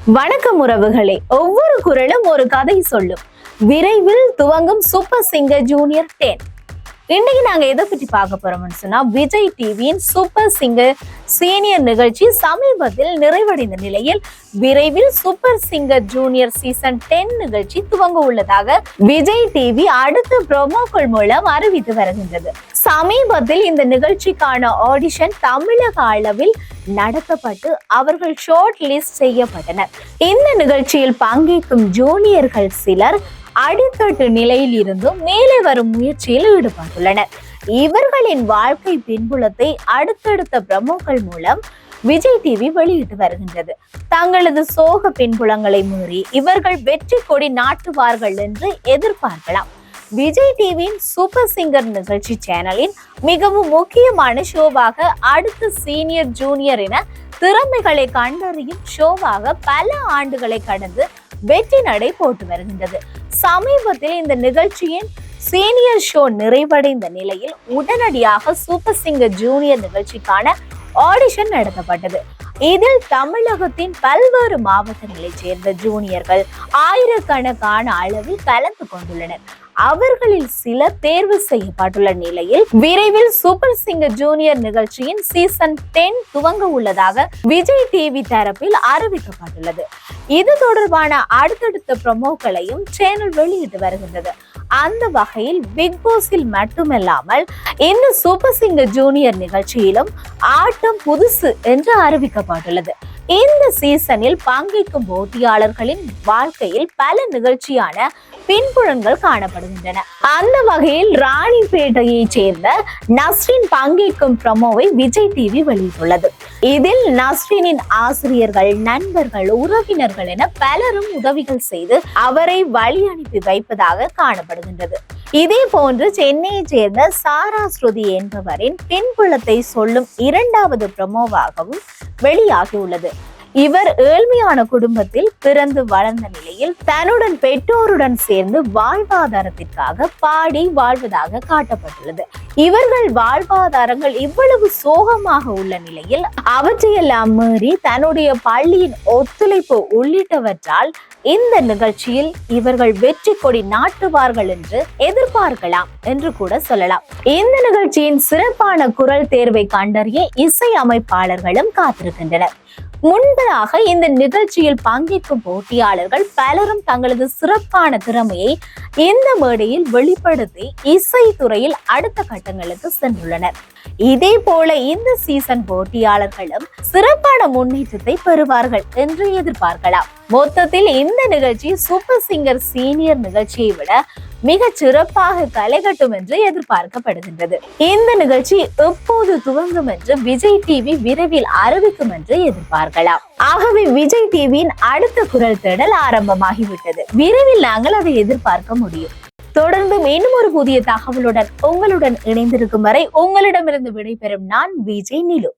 வணக்கம் உறவுகளே. ஒவ்வொரு குரலும் ஒரு கதை சொல்லும். விரைவில் துவங்கும் சூப்பர் சிங்கர் ஜூனியர் டென் இன்னைக்கு நாங்க எதை பற்றி பார்க்க போறோம்னு சொன்னா விஜய் டிவியின் சூப்பர் சிங்கர் சீனியர் நிகழ்ச்சி சமீபத்தில் நிறைவடைந்த நிலையில் விரைவில் super singer junior season ten நிகழ்ச்சி துவங்க உள்ளதாக விஜய் டிவி அடுத்த ப்ரோமோக்கள் மூலம் அறிவித்து வருகின்றது. சமீபத்தில் இந்த நிகழ்ச்சிக்கான ஆடிஷன் தமிழக அளவில் நடத்தப்பட்டு அவர்கள் ஷார்ட் லிஸ்ட் செய்யப்பட்டனர். இந்த நிகழ்ச்சியில் பங்கேற்கும் ஜூனியர்கள் சிலர் அடித்தட்டு நிலையில் இருந்தும் மேலே வரும் முயற்சியில் ஈடுபட்டுள்ளனர். இவர்களின் வாழ்க்கை பின்புலத்தை அடுத்தடுத்த பிரமோக்கள் மூலம் விஜய் டிவி வெளியிட்டு வருகின்றது. தங்களது சோக பின்புலங்களை மீறி இவர்கள் வெற்றி கொடி நாட்டுவார்கள் என்று எதிர்பார்க்கலாம். விஜய் டிவியின் சூப்பர் சிங்கர் நிகழ்ச்சி சேனலின் மிகவும் முக்கியமான ஷோவாக அடுத்த சீனியர் ஜூனியர் என திறமைகளை கண்டறியும் ஷோவாக பல ஆண்டுகளை கடந்து வெற்றி நடை போட்டு வருகின்றது. சமீபத்தில் இந்த நிகழ்ச்சியின் சீனியர் ஷோ நிறைவடைந்த நிலையில் உடனடியாக சூப்பர் சிங்கர் ஜூனியர் நிகழ்ச்சிக்கான ஆடிஷன் நடத்தப்பட்டது. இதில் தமிழகத்தின் பல்வேறு மாவட்டங்களைச் சேர்ந்த ஜூனியர்கள் ஆயிரக்கணக்கான அளவில் கலந்து கொண்டுள்ளனர். அவர்களில் சிலர் தேர்வு செய்யப்பட்டுள்ள நிலையில் விரைவில் சூப்பர் சிங்கர் ஜூனியர் நிகழ்ச்சியின் சீசன் டென் துவங்க உள்ளதாக விஜய் டிவி தரப்பில் அறிவிக்கப்பட்டுள்ளது. இது தொடர்பான அடுத்தடுத்த ப்ரமோக்களையும் சேனல் வெளியிட்டு வருகின்றது. அந்த வகையில் பிக் பாஸில் மட்டுமல்லாமல் இந்த சூப்பர் சிங்கர் ஜூனியர் நிகழ்ச்சியிலும் ஆட்டம் புதுசு என்று அறிவிக்கப்பட்டுள்ளது. இந்த சீசனில் பங்கேற்கும் போட்டியாளர்களின் வாழ்க்கையில் பல நிகழ்ச்சியான பின்புலன்கள் காணப்படுகின்றன. அந்த வகையில் ராணிப்பேட்டையைச் சேர்ந்த நஸ்ரின் பங்கேற்கும் ப்ரமோவை விஜய் டிவி வெளியிட்டுள்ளது. இதில் நஸ்ரினின் ஆசிரியர்கள் நண்பர்கள் உறவினர்கள் என பலரும் உதவிகள் செய்து அவரை வழி அனுப்பி வைப்பதாக காணப்படுகின்றது. இதே போன்று சென்னையைச் சேர்ந்த சாரா ஸ்ருதி என்பவரின் பின்புலத்தை சொல்லும் இரண்டாவது ப்ரமோவாகவும் வெளியாகியுள்ளது. இவர் ஏழ்மையான குடும்பத்தில் பிறந்து வளர்ந்த நிலையில் தன்னுடன் பெற்றோருடன் சேர்ந்து வாழ்வாதாரத்திற்காக பாடி வாழ்வதாக காட்டப்பட்டுள்ளது. இவர்கள் வாழ்வாதாரங்கள் இவ்வளவு சோகமாக உள்ள நிலையில் அவற்றையெல்லாம் மீறி தன்னுடைய பள்ளியின் ஒத்துழைப்பு உள்ளிட்டவற்றால் இந்த நிகழ்ச்சியில் இவர்கள் வெற்றி கொடி நாட்டுவார்கள் என்று எதிர்பார்க்கலாம் என்று கூட சொல்லலாம். இந்த நிகழ்ச்சியின் சிறப்பான குரல் தேர்வை கண்டறிய இசை அமைப்பாளர்களும் காத்திருக்கின்றனர். முன்பதாக இந்த நிகழ்ச்சியில் பங்கேற்கும் போட்டியாளர்கள் பலரும் தங்களது சிறப்பான திறமையை இந்த மேடையில் வெளிப்படுத்தி இசைத்துறையில் அடுத்த கட்டங்களுக்கு சென்றுள்ளனர். இதே போல இந்த சீசன் போட்டியாளர்களும் சிறப்பான முன்னேற்றத்தை பெறுவார்கள் என்று எதிர்பார்க்கலாம். மொத்தத்தில் இந்த நிகழ்ச்சி சூப்பர் சிங்கர் சீனியர் நிகழ்ச்சியை விட மிக சிறப்பாக களைகட்டும் என்று எதிர்பார்க்கப்படுகின்றது. இந்த நிகழ்ச்சி எப்போது துவங்கும் என்று விஜய் டிவி விரைவில் அறிவிக்கும் என்று எதிர்பார்க்கலாம். ஆகவே விஜய் டிவியின் அடுத்த குரல் தேடல் ஆரம்பமாகிவிட்டது. விரைவில் நாங்கள் அதை எதிர்பார்க்க முடியும். தொடர்ந்து இன்னும் ஒரு புதிய தகவலுடன் உங்களுடன் இணைந்திருக்கும் வரை உங்களிடமிருந்து விடைபெறும் நான் விஜய் நிலு.